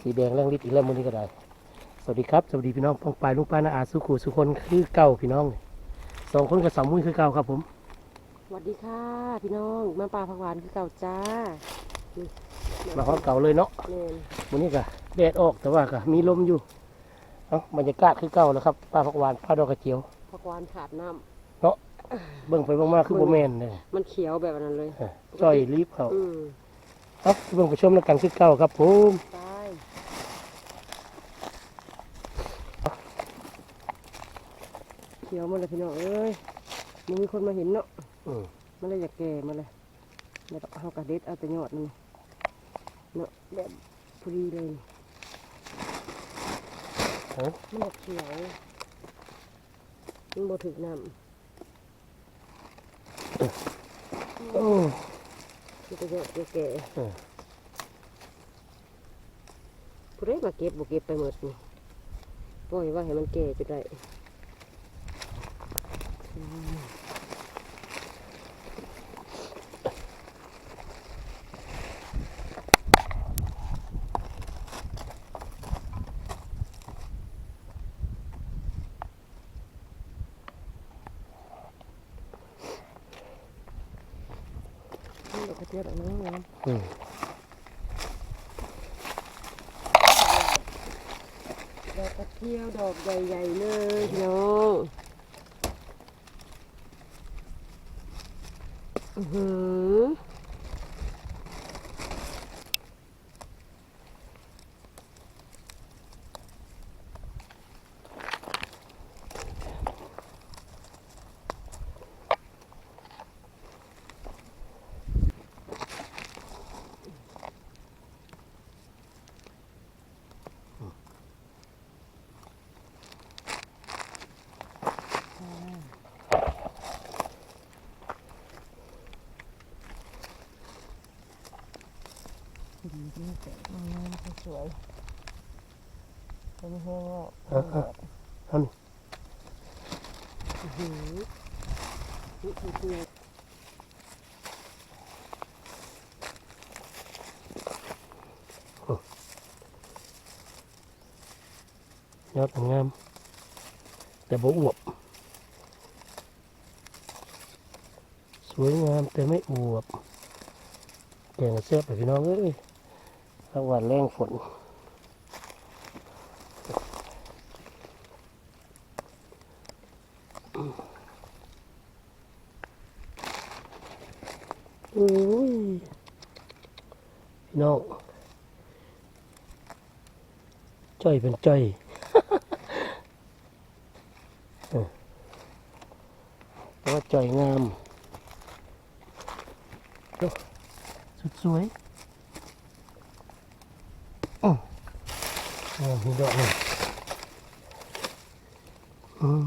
สีแดงแรงฤทธิ์อีกแล้วมื้อนี้ก็ได้ สวัสดีครับ สวัสดีพี่น้องปองปลายลุงป้านาอาสุขุสุคนคือเก่าพี่น้องสองคนกับสามมุ้ยคือเก่าครับผมสวัสดีค่ะ พี่น้องมาปลาผักหวานคือเก่าจ้ามาฮอดเก่าเลยเนาะเน่นมื้อนี้ก็แดดออกแต่ว่าก็มีลมอยู่เอ้าบรรยากาศคือเก่าแล้วครับปลาผักหวานปลาดอกกระเจียวผักหวานขาดน้เบิ่งไปเบิ่งมาคือบ่แม่นเลยำมันเขียวแบบนั้นเลยเออจ้อยรีบเขาอืมเอ้าเบิ่งไปชมแล้วกันคือเก่าครับผม ใช่เขียวหมาเลยพี่น้องเอ้ยมันมีคนมาเห็นเนาะอืมมันเลยอยากแก่มาเลยแล้วเอากระเด็ดเอาแต่ยอดมันเนาะแบบพอดีเลยเอ้ามันบอกเขียวมันบ่ถึกน้โอ้ำมันจะเยอะจะแก่เออผู้ใดมาเก็บบ่เก็บไปหมดนี่ปล่อยว่าให้มันแก่จะได้ อืมนี่ดอกกระเจี๊ยือ นนี้นะอืมดอกกระเทียวดอกใหญ่ๆเลยพี่น้องอือหือสวยเป็นแห้งอะอะอะอันหือนี่คือเกลือยอดงาม แต่บ่อวบสวยงามแต่ไม่อวบแกงเสียบไปพี่น้องเอ้ย ถ้าวันแรงฝนโอ้ยพี่น้องจ้อยเป็นจ้อยต่ว่าจ้อยงามสุดสวยอ๋อ อ๋อมีดอกหนึ่งอืม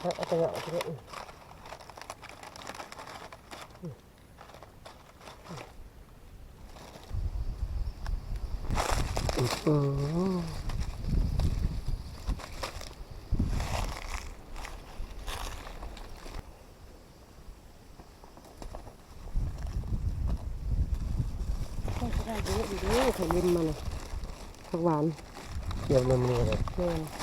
เอองาตะกออะเอาเอาไปเอาไปเอาอื้อหือก็ได้เยอะอยู่เด้อไข่เล่นมาเลยผักหวานเทียบเริ่มนี่เลยแม่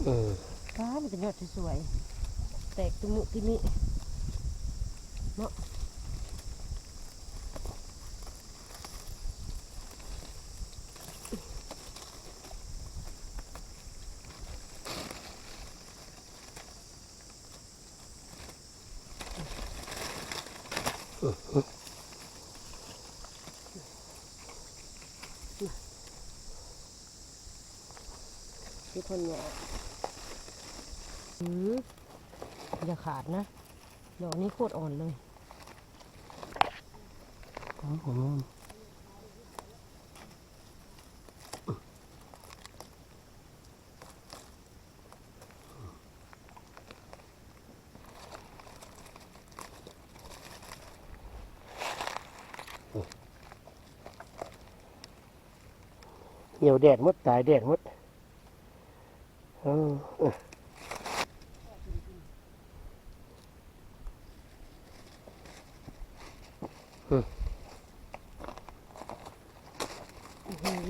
นอืมฟ้ามันจะยอดสวยๆแตกตุมุติมิเนาะที่คนเนี่ย อืมอย่าขาดนะดอกนี้โคตรอ่อนเลยอ๋อผมเหี่ยวแดดมดตายแดดมดเออเออ อื้อหือ ก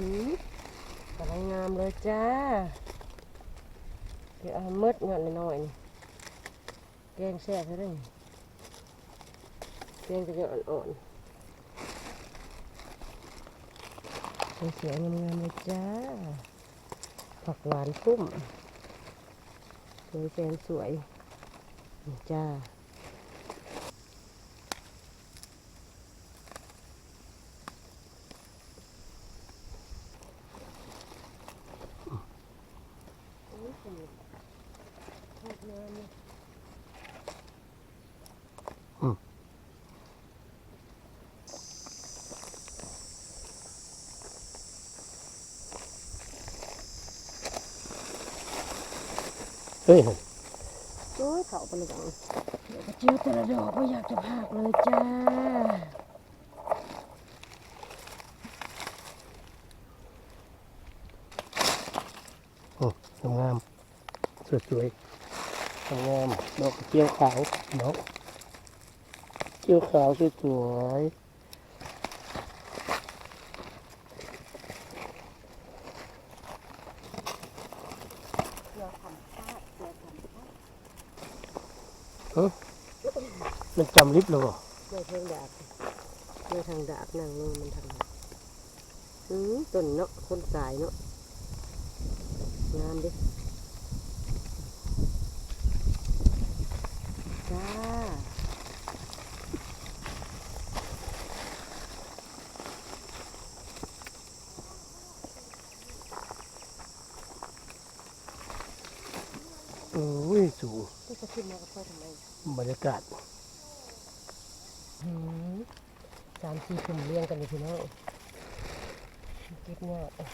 ำลังงามเลยจ้า เดี๋ยวเอามืดเงินหน่อยนี่แกงแซ่บเลยแกงจะอ่อนๆสวยๆงามๆเลยจ้า ผักหวานพุ่มสวยแสนสวยจ้า เฮ้ยโอ้ยเขาไปเลยจังเดี๋ยวกระเจียวแต่ละดอกไม่อยากจะพากเลยจ้างามๆสวยๆงามๆดอกเจียวขาวเนาะเจียวขาวสวยๆเอ้ มันจำลิฟต์แล้วบ่ในทางดาบในทางดาบนางนู่นมันทางดาบอืมต้นเนาะคนสายเนาะงามดิจ้าโอ้ ยสูงที่จะขึ้นมาก็ค่อยทำไมบรรยากาศหืมสามสี่กลุ่มเลี้ยงกันเลยพี่น้องเก็บงาอะ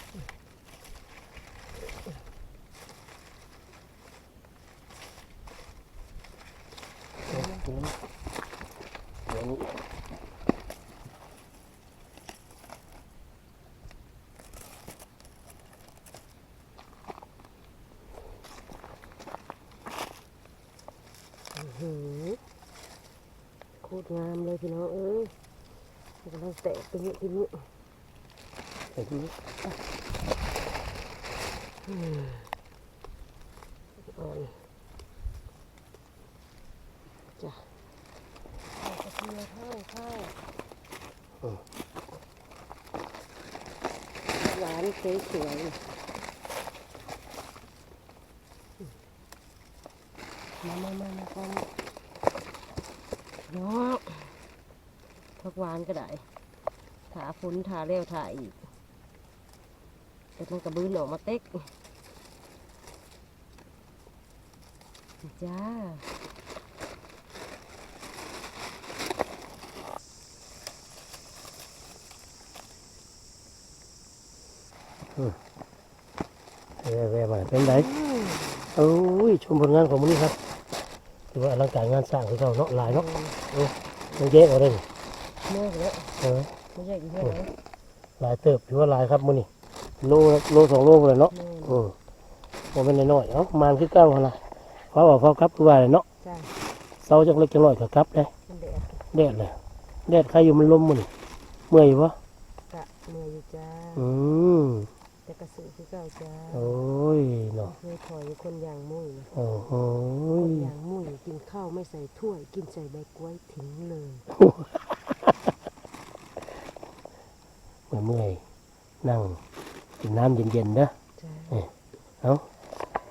เดี๋ยวนี้เดี๋ยวนี้ หืมโคตรงามเลยพี่น้องเอ้ยมันกำลัง แตกตรงนี้ทีนี้เดี๋ยวนี้อ่อนจ้ะเอากระเทียมเข้าเข้าหวานสวยสวยมามามามาก่อนเนาะพักหวานก็ได้ ถาฝนถาเร็วถาอีก แต่มันกระบือหนอมาเต็กจ้าแว่แว่มาเป็นไงโอ้ยชมผลงานของมันนี่ครับถือว่าอลังการงานสร้างของเขาเนาะหลายเนาะมันแยกเอาได้นี่เมื่อแล้วเออ ไม่ใช่กี่เท่าไหร่หลายเติบถือว่าหลายครับมันนี่โลละโลสองโลเลยเนาะแม่นอืมบ่แมันน้อยๆเนาะมันคือเก้าหั่นล่ะเพราะว่าเขาครับคือว่าเลยเนาะจ้าเสาจักเล็กจักน้อยก็ครับเลยมันแดดแดดเลยแดดใครอยู่มันลมมันนี่เมื่อยอยู่ปะกะเมื่อยอยู่จ้าอืมแต่กระสือคือเก่าจ้าโอ้ยเนาะเคยถอยคนอย่างมุ้ยนะโอ้โหคนอย่างมุ้ยกินข้าวไม่ใส่ถ้วย กินใส่ใบกล้วยทิ้งเลย เมื่อยเมื่อยนั่งกินน้ำเย็นๆเด้อจ้าเอา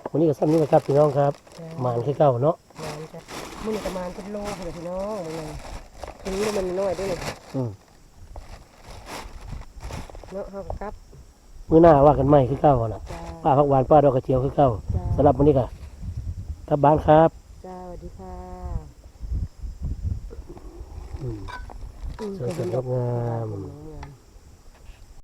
วันนี้ก็ซ้ำนี้นะครับพี่น้องครับจ้าหมานคือเก่าเนาะมานจ้ะมื้อนี้ประมาณเป็นโลค่ะพี่น้องมื้อนี้ถึงมันน้อยด้วยเลยอืมเนาะเฮาก็กลับมื้อหน้าว่ากันใหม่คือเก่าน่ะจ้าป้าพักหวานป้าดอกกระเจียวคือเก่าจ้าสำหรับวันนี้ก็กลับบ้านครับจ้าสวัสดีค่ะอืมอืมสวยสดงดงามเนาะ